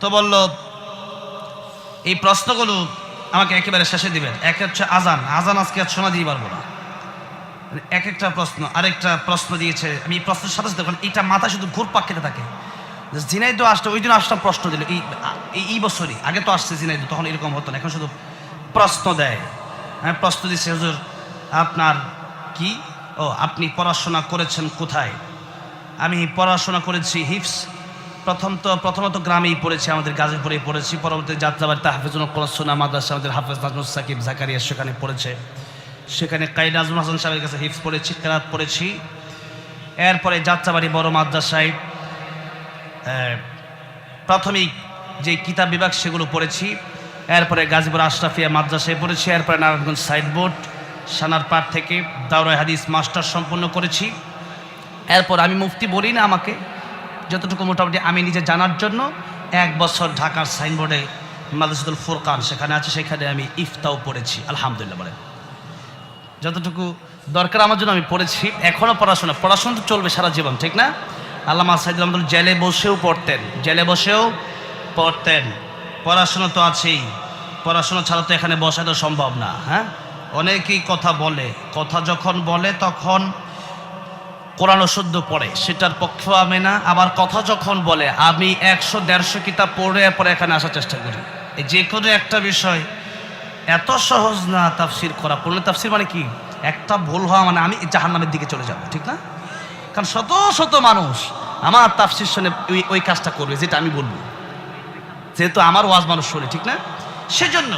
তো বলল, এই প্রশ্নগুলো আমাকে একেবারে শেষে দিবেন। এক হচ্ছে আজান। আজান আজকে আর শোনা দিয়ে পারব না। মানে এক একটা প্রশ্ন, আরেকটা প্রশ্ন দিয়েছে। আমি এই প্রশ্নের সাথে সাথে এটা মাথা শুধু ঘুরপাক খেতে থাকে। জিনাইদো আসতে, ওই দিন আসলাম প্রশ্ন দিল। এই, এই- বছরই। আগে তো আসছে জিনাইদো তখন এরকম হতো না। এখন শুধু প্রশ্ন দেয়। হ্যাঁ প্রশ্ন দিচ্ছে, হুজুর, আপনার কি? ও, আপনি পড়াশোনা করেছেন কোথায়? আমি পড়াশোনা করেছি হিফস প্রথম তো প্রথমত গ্রামেই পড়েছি, আমাদের গাজীপুরেই পড়েছি, পরবর্তী যাত্রাবাড়িতে হাফিজুল কোলাসোনা মাদ্রাসা আমাদের হাফেজ নাজমুল সাকিব জাকারিয়া সেখানে পড়েছে। সেখানে কাই নাজমুল হাসান সাহেবের কাছে হিফস পড়েছি কেরাত পড়েছি। এরপরে যাত্রাবাড়ি বড় মাদ্রাসায় প্রাথমিক যে কিতাব বিভাগ সেগুলো পড়েছি। এরপরে গাজীপুর আশরাফিয়া মাদ্রাসায় পড়েছি, এরপরে নারায়ণগঞ্জ সাইডবোর্ড সানারপাড় থেকে দাওরাই হাদিস মাস্টার সম্পন্ন করেছি। এরপর আমি মুফতি বলি না আমাকে যতটুকু মোটামুটি আমি নিজে জানার জন্য, এক বছর ঢাকার সাইনবোর্ডে মাদ্রাসাতুল ফুরকান সেখানে আছে, সেখানে আমি ইফতাও পড়েছি, আলহামদুলিল্লাহ বলেন। যতটুকু দরকার আমার জন্য আমি পড়েছি এখনও পড়াশোনা পড়াশোনা তো চলবে সারা জীবন, ঠিক না? আল্লামা সাইদুল আহমদুল জেলে বসেও পড়তেন, জেলে বসেও পড়তেন। পড়াশোনা তো আছেই, পড়াশোনা ছাড়া তো এখানে বসা তো সম্ভব না হ্যাঁ? অনেকেই কথা বলে, কথা যখন বলে তখন কোরআন শুদ্ধ পড়ে, সেটার পক্ষেও আমি না। আবার কথা যখন বলে, আমি একশো দেড়শো কিতাব পড়ে পরে এখানে আসার চেষ্টা করি। এই যে কোনো একটা বিষয় এত সহজ না তাফসির করা। পড়লে তাফসির মানে কি? একটা ভুল হওয়া মানে আমি জাহান্নামের দিকে চলে যাব, ঠিক না? কারণ শত শত মানুষ আমার তাফসির শুনে ওই ওই কাজটা করবে, যেটা আমি বলব। যেহেতু আমার ওয়াজ মানুষ শুনে, ঠিক না? সেজন্য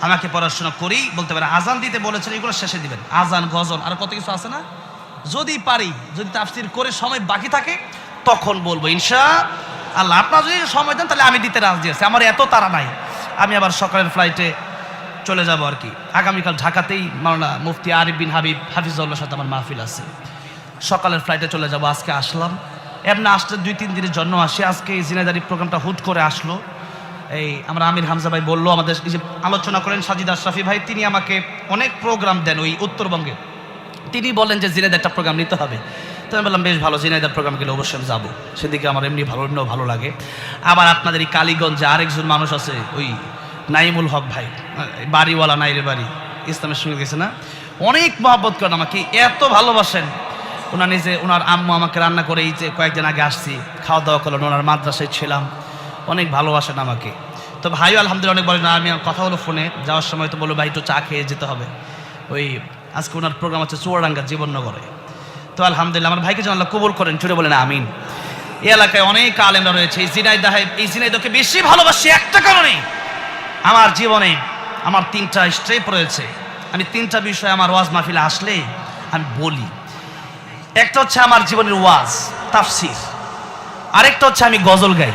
আমাকে পড়াশোনা করেই বলতে পারে আজান দিতে বলেছেন, এগুলো শেষে দিবেন। আজান, গজল, আর কত কিছু আছে না? যদি পারি, যদি তাফসির করে সময় বাকি থাকে, তখন বলব, ইনশা আল্লাহ। আপনার যদি সময় দেন, তাহলে আমি দিতে রাজি আছি। আমার এত তারা নাই। আমি আবার সকালের ফ্লাইটে চলে যাব আর কি। আগামীকাল ঢাকাতেই মাওলানা মুফতি আরিফ বিন হাবিব হাফিজউল্লাহর সাথে আমার মাহফিল আছে। সকালের ফ্লাইটে চলে যাব, আজকে আসলাম। এমনি আসতে দুই, তিন দিনের জন্য আসি। আজকে এই জিনাদারি প্রোগ্রামটা হুট করে আসলো। এই আমরা আমির হামজা ভাই বলল আমাদের আলোচনা করেন সাজিদ আশরাফি ভাই, তিনি আমাকে অনেক প্রোগ্রাম দেন ওই উত্তরবঙ্গে। তিনি বলেন যে জিনাইদ একটা প্রোগ্রাম নিতে হবে। তো আমি বললাম, বেশ ভালো, জিনাইদার প্রোগ্রাম গেলে অবশ্যই আমি যাব। সেদিকে আমার এমনি ভালো, এমনিও ভালো লাগে। আবার আপনাদের এই কালীগঞ্জে আরেকজন মানুষ আছে, ওই নাইমুল হক ভাই বাড়িওয়ালা নাইরে বাড়ি, ইসলামের সঙ্গে গেছে না? অনেক মহব্বত করেন আমাকে, এত ভালোবাসেন। ওনার নিজে, ওনার আম্মু আমাকে রান্না করে এই যে কয়েকদিন আগে আসছি, খাওয়া দাওয়া করলেন, ওনার মাদ্রাসায় ছিলাম। অনেক ভালোবাসেন আমাকে। তো ভাইও আলহামদুলিল্লাহ অনেক বলেন আমি কথা হলো ফোনে, যাওয়ার সময় তো বলল, ভাই, একটু চা খেয়ে যেতে হবে। ওই আজকে ওনার প্রোগ্রাম আছে চুয়াডাঙ্গা জীবননগরে। তো আলহামদুলিল্লাহ, আমার ভাইকে যেন আল্লাহ কবুল করেন ছুটে বলেন আমিন। এই এলাকায় অনেক আলেমরা রয়েছে, এই জিনাইদা এই জিনাইদাকে বেশি ভালোবাসি একটা কারণে। আমার জীবনে আমার তিনটা স্ট্রেপ রয়েছে। আমি তিনটা বিষয় আমার ওয়াজ মাহফিলে আসলে আমি বলি। একটা হচ্ছে আমার জীবনের ওয়াজ, তাফসির। আরেকটা হচ্ছে আমি গজল গাই।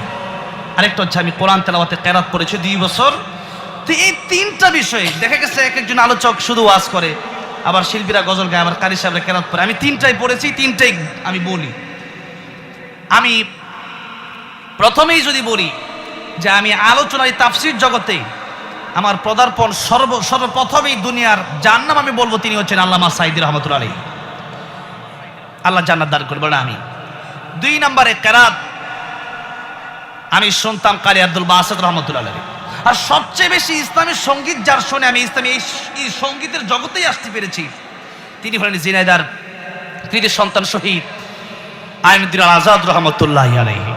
আরেকটা হচ্ছে আমি কোরআন তেলাওয়াতে কেরাত করেছি দুই বছর। তো এই তিনটা বিষয়ে দেখা গেছে এক একজন আলোচক শুধু ওয়াজ করে। আবার শিল্পীরা গজল গায় আবার কারি সাহেবরা কেরাত পড়ে আমি তিনটাই পড়েছি, তিনটাই আমি বলি। আমি প্রথমেই যদি বলি যে আমি আলোচনায় তাফসির জগতে আমার পদার্পণ সর্ব সর্বপ্রথমেই দুনিয়ার যার নাম আমি বলব, তিনি হচ্ছেন আল্লামা সাইদি রহমতুল আলী আল্লাহ জান্নাত দান করব না আমি দুই নম্বরে কেরাত আমি শুনতাম কারি আব্দুল বাসাদ রহমতুল্লাহ আলী আর সবচেয়ে বেশি ইসলামের সংগীত যার শুনে আমি ইসলামী এই সঙ্গীতের জগতেই আসতে পেরেছি। তিনি হলেন জিনাইদার কৃতি সন্তান শহীদ আইনুদ্দিন আজাদ রহমতুল্লাহ আলহী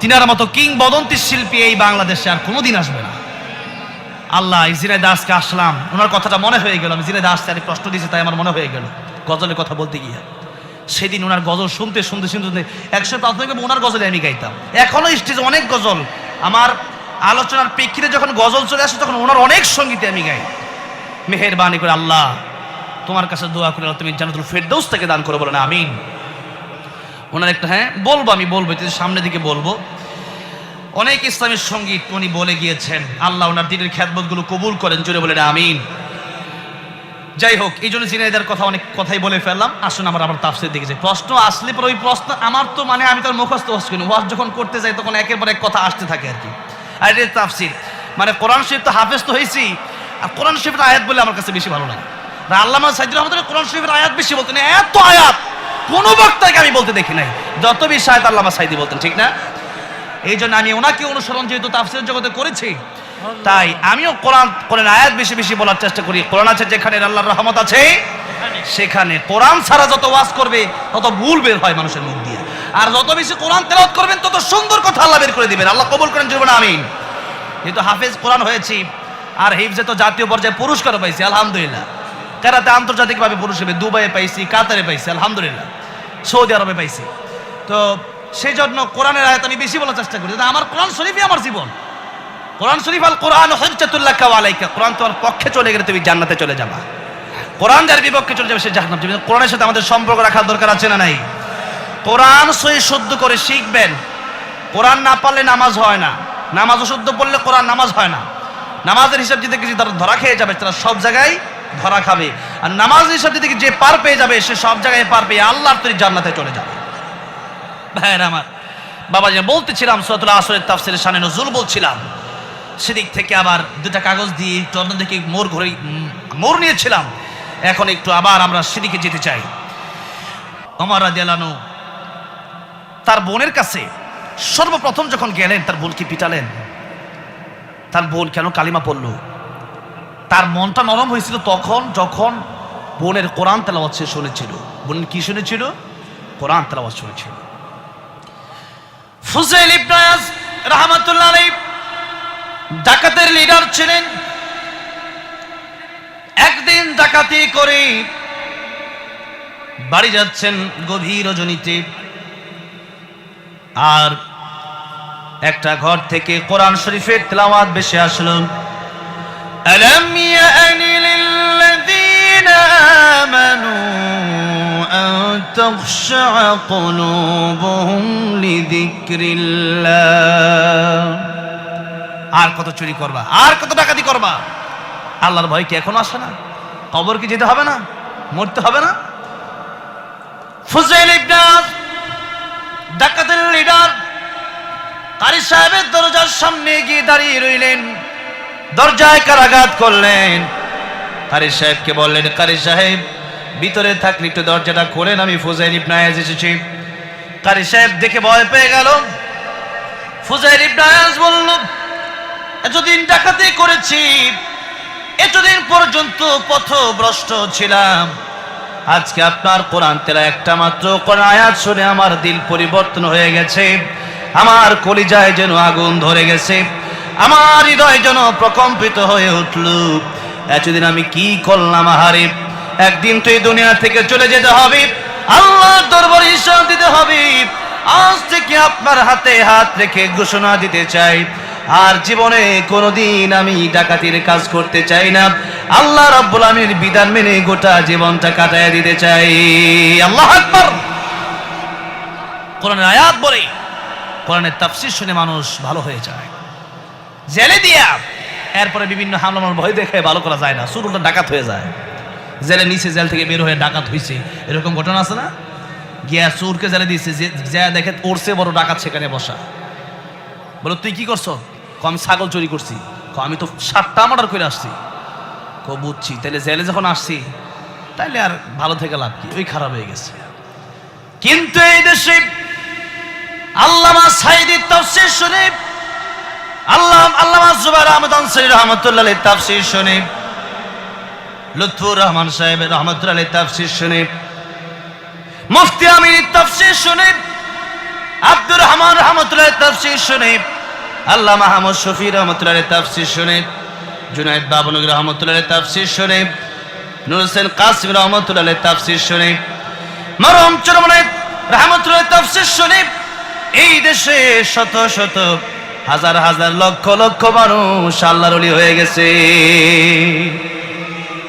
তিনার মতো কিংবদন্তি শিল্পী এই বাংলাদেশে আর কোনোদিন আসবে না। আল্লাহ জিনাই দাসকে আসলাম। ওনার কথাটা মনে হয়ে গেল। আমি জিনাই দাসকে আরে প্রশ্ন দিয়েছি, তাই আমার মনে হয়ে গেল। গজলের কথা বলতে গিয়ে। সেদিন ওনার গজল শুনতে শুনতে শুনতে শুনতে একশো প্রাথমিক ওনার গজলে আমি গাইতাম। এখনও স্টেজে অনেক গজল। আমার আলোচনার প্রেক্ষিতে যখন গজল চলে আসে, তখন ওনার অনেক সঙ্গীতে আমি গাই। মেহেরবানি করে আল্লাহ, তোমার কাছে দোয়া করে তুমি জানাতুল ফেরদৌস থেকে দান করে বলেন, আমিন। ওনার একটা হ্যাঁ বলব আমি, বলব সামনের দিকে বলব। অনেক ইসলামের সংগীত উনি বলে গিয়েছেন, আল্লাহ ওনার দিনের খ্যাতবোধগুলো কবুল করেন জুড়ে বলেন, আমিন। যাই হোক, এই জন্য জিনাইদার কথা অনেক কথাই বলে ফেললাম। আসুন আমার আবার তাফসির দিকে যাই। প্রশ্ন আসলে পরে ওই প্রশ্ন, আমার তো মানে আমি তার মুখস্থ করি ওয়াজ যখন করতে যাই, তখন একের পর এক কথা আসতে থাকে আর কি। আর এটা তাফসির। মানে কোরআন শরীফ তো হাফেজ তো হয়েছি আর কোরআন শরীফের আয়াত বলে আমার কাছে বেশি ভালো লাগে। আর আল্লামা সাইদুর রহমতুল্লাহ কোরআন শরীফের আয়াত বেশি বলতেন, এত আয়াত! কোনো বক্তাকে আমি বলতে দেখি নাই। যত বেশি আয়াত আল্লামা সাইদি বলতেন, ঠিক না? এই জন্য আমি ওনাকে অনুসরণ যেহেতু তাফসির জগতে করেছি, তাই আমিও কোরআন কোরআন আয়াত বেশি বেশি বলার চেষ্টা করি। কোরআন আছে যেখানে আল্লাহর রহমত আছে, সেখানে কোরআন ছাড়া যত ওয়াজ করবে, তত ভুল বের হয় মানুষের মুখ দিয়ে। আর যত বেশি কোরআন তেলাওয়াত করবেন, তত সুন্দর কথা আল্লাহ বের করে দিবেন। আল্লাহ কবুল করেন জীবনে আমিন। যেহেতু হাফেজ কোরআন হয়েছি, আর হিফজে তো জাতীয় পর্যায়ে পুরস্কারও পাইছি, আলহামদুলিল্লাহ। কেরাতে আন্তর্জাতিকভাবে পুরস্কার পেয়েছি। দুবাইয়ে পাইছি, কাতারে পাইছি, আলহামদুলিল্লাহ। সৌদি আরবে পাইছি। তো সেই জন্য কোরআনের আয়াত আমি বেশি বলার চেষ্টা করি আমার কোরআন শরীফই আমার জীবন। কোরআন শরীফ আল কোরআন হজ্জাতুল্লাহ কাওয়ালাইকা কোরআন তোমার পক্ষে চলে গেলে তুমি জান্নাতে চলে যাবা। কোরআন যার বিপক্ষে চলে যাবে, সে জাহান্নাম যাবে। কোরআনের সাথে আমাদের সম্পর্ক রাখার দরকার আছে না নাই? কোরআন সই শুদ্ধ করে শিখবেন। কোরআন না পারলে নামাজ হয় না। নামাজ শুদ্ধ পড়লে কোরআন নামাজ হয় না। নামাজের হিসাব দিতে কিছু তারা ধরা খেয়ে যাবে, তারা সব জায়গায় ধরা খাবে। আর নামাজ হিসাব দিতে যে পার পেয়ে যাবে, সে সব জায়গায় পার পেয়ে আল্লাহর তৈরি জান্নাতে চলে যাবে। ভাইয়ের আমার, বাবা যে বলতেছিলাম সতুল আসরের তাফসিরের সানে নজরুল বলছিলাম, সেদিক থেকে আবার দুটা কাগজ দিয়ে একটু অন্যদিকে মোড় ঘুরে মোড় নিয়েছিলাম। এখন একটু আবার আমরা সেদিকে যেতে চাই। অমর রাজিয়ালানু তার বোনের কাছে সর্বপ্রথম যখন গেলেন, তার বোনকে পিটালেন? তার বোন কেন কালিমা পড়ল? তার মনটা নরম হয়েছিল তখন যখন বোনের কোরআন তেলাওয়াত সে শুনেছিল। বোন কি শুনেছিল? কোরআন তেলাওয়াত শুনেছিল। ফুজাইল ইবনে আয়াজ রাহমাতুল্লাহ আলাইহি ডাকাতের লিডার ছিলেন। একদিন ডাকাতি করে বাড়ি যাচ্ছেন গভীর রজনীতে। আর একটা ঘর থেকে কোরআন শরীফের তেলাওয়াত বেশি আসলো ألم يأن للذين آمنوا أن تخشع قلوبهم لذكر الله আর কত চুরি করবা আর কত ডাকাতি করবা আল্লাহর ভয় কি এখনো আসে না কবর কি যেতে হবে না মরতে হবে না ফুজাইল ইবনে আস, ডাকাতের লিডার কারি সাহেবের দরজার সামনে গিয়ে দাঁড়িয়ে রইলেন। দরজায় কারাঘাত করলেন। কারি সাহেবকে বললেন, কারি সাহেব, ভিতরে থাকলে একটু দরজাটা খোলেন, আমি ফুজাইল ইবনে আয়াজ এসেছি। কারি সাহেব দেখে ভয় পেয়ে গেল। ফুজাইল ইবনে আয়াজ বলল, এতদিন ডাকাতি করেছি, এতদিন পর্যন্ত পথভ্রষ্ট ছিলাম। আজকে আপনার কোরআন তেলা একটা মাত্র কোরআন আয়াত শুনে আমার দিল পরিবর্তন হয়ে গেছে। আমার কলিজায় যেন আগুন ধরে গেছে। আমার হৃদয় যেন প্রকম্পিত হয়ে উঠল। এতদিন আমি কি করলাম আহারে? একদিন তো এই দুনিয়া থেকে চলে যেতে হবে। আল্লাহর দরবারে হিসাব দিতে হবে। আজ থেকে আপনার হাতে হাত রেখে ঘোষণা দিতে চাই। আর জীবনে কোনোদিন আমি ডাকাতির কাজ করতে চাই না। আল্লাহ রাব্বুল আমির বিধান মেনে গোটা জীবনটা কাটায় দিতে চাই। আল্লাহ আকবার। কোরআনের আয়াত বলে, কোরআনের তাফসীর শুনে মানুষ ভালো হয়ে যায়। জেলে দিয়া, এরপরে বিভিন্ন হামলার ভয় দেখে ভালো করা যায় না শুরুটা ডাকাত হয়ে যায়। জেলে নিচে জেল থেকে বের হয়ে ডাকাত হয়েছে এরকম ঘটনা আছে না? গিয়া চোরকে জেলে দিয়েছে যে যা দেখে ওর চেয়ে বড় ডাকাত সেখানে বসা। বলো, তুই কি করছ? আমি ছাগল চুরি করছি। আমি তো সাতটা মার্ডার করে আসছি। ক বুঝছি। তাহলে জেলে যখন আসছি, তাইলে আর ভালো থেকে লাভ কি? ওই খারাপ হয়ে গেছে। কিন্তু এই দেশে আল্লামা সাইদি তাফসীর শুনে আল্লাহ আল্লামা জুবাইর আহমদ আনসারী রহমতুল্লাহ তাফসীর শুনে, লুৎফুর রহমান সাহেব রহমতুল্লাহ তাফসীর শুনে, মুফতি আমির তাফসীর শুনে, আব্দুর রহমান রহমতুল্লাহ তাফসীর শুনে আল্লাহ মাহমুদ শফি রহমতুল্লাহ তাফসীর শুনে জুনাইদ বাবনগর রহমতুল্লাহ তাফসির শরীফ নুর হোসেন কাসিম রহমতুল্লাহ তাফসির শরীফ মরম চরমনে রহমতুল্লাহ তাফসির শরীফ এই দেশে শত শত হাজার হাজার লক্ষ লক্ষ মানুষ আল্লাহর হয়ে গেছে।